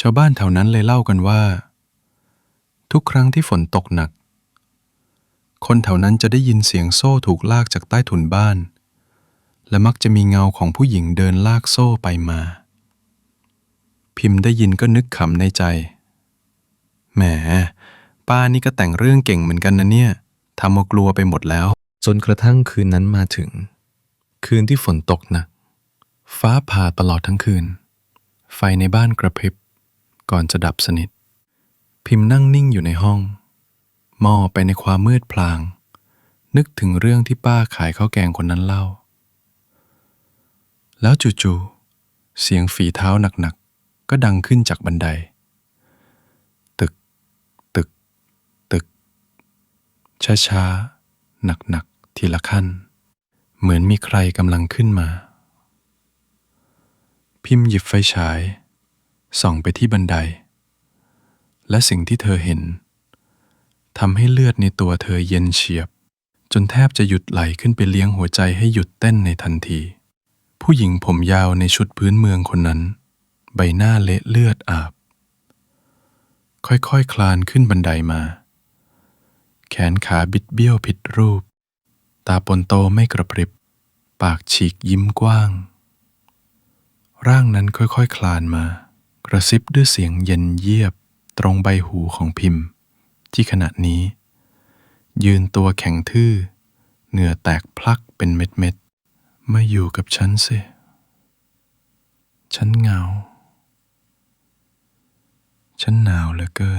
ชาวบ้านแถวนั้นเลยเล่ากันว่า ทุกครั้งที่ฝนตกหนัก คนแถวนั้นจะได้ยินเสียงโซ่ถูกลากจากใต้ถุนบ้าน และมักจะมีเงาของผู้หญิงเดินลากโซ่ไปมา พิมพ์ได้ยินก็นึกขำในใจ แหม ป้านี่ก็แต่งเรื่องเก่งเหมือนกันนะเนี่ยทำเอากลัวไปหมดแล้ว จนกระทั่งคืนนั้นมาถึง คืนที่ฝนตกหนัก ฟ้าผ่าตลอดทั้งคืน ไฟในบ้านกระพริบ ก่อนจะดับสนิท พิมพ์นั่งนิ่งอยู่ในห้องมองอไปในความมืดพลาง นึกถึงเรื่องที่ป้าขายข้าวแกงคนนั้นเล่า แล้วจู่ๆเสียงฝีเท้าหนักๆ ก็ดังขึ้นจากบันได ตึก ตึก ตึก ช้าๆ หนักๆ ทีละขั้น เหมือนมีใครกำลังขึ้นมาพิมพ์หยิบไฟฉาย ส่องไปที่บันได และสิ่งที่เธอเห็นทำให้เลือดในตัวเธอเย็นเฉียบ จนแทบจะหยุดไหลขึ้นไปเลี้ยงหัวใจให้หยุดเต้นในทันที ผู้หญิงผมยาวในชุดพื้นเมืองคนนั้น ใบหน้าเละเลือดอาบ ค่อยๆคคลานขึ้นบันไดมา แขนขาบิดเบี้ยวผิดรูป ตาปนโตไม่กระพริบ ปากฉีกยิ้มกว้าง ร่างนั้นค่อยๆคคลานมา กระซิบด้วยเสียงเย็นเยียบตรงใบหูของพิมพ์ ที่ขณะนี้ ยืนตัวแข็งทื่อ เหงื่อแตกพลักเป็นเม็ดๆมาอยู่กับฉันสิ ฉันเหงา ฉันหนาวเหลือเกิน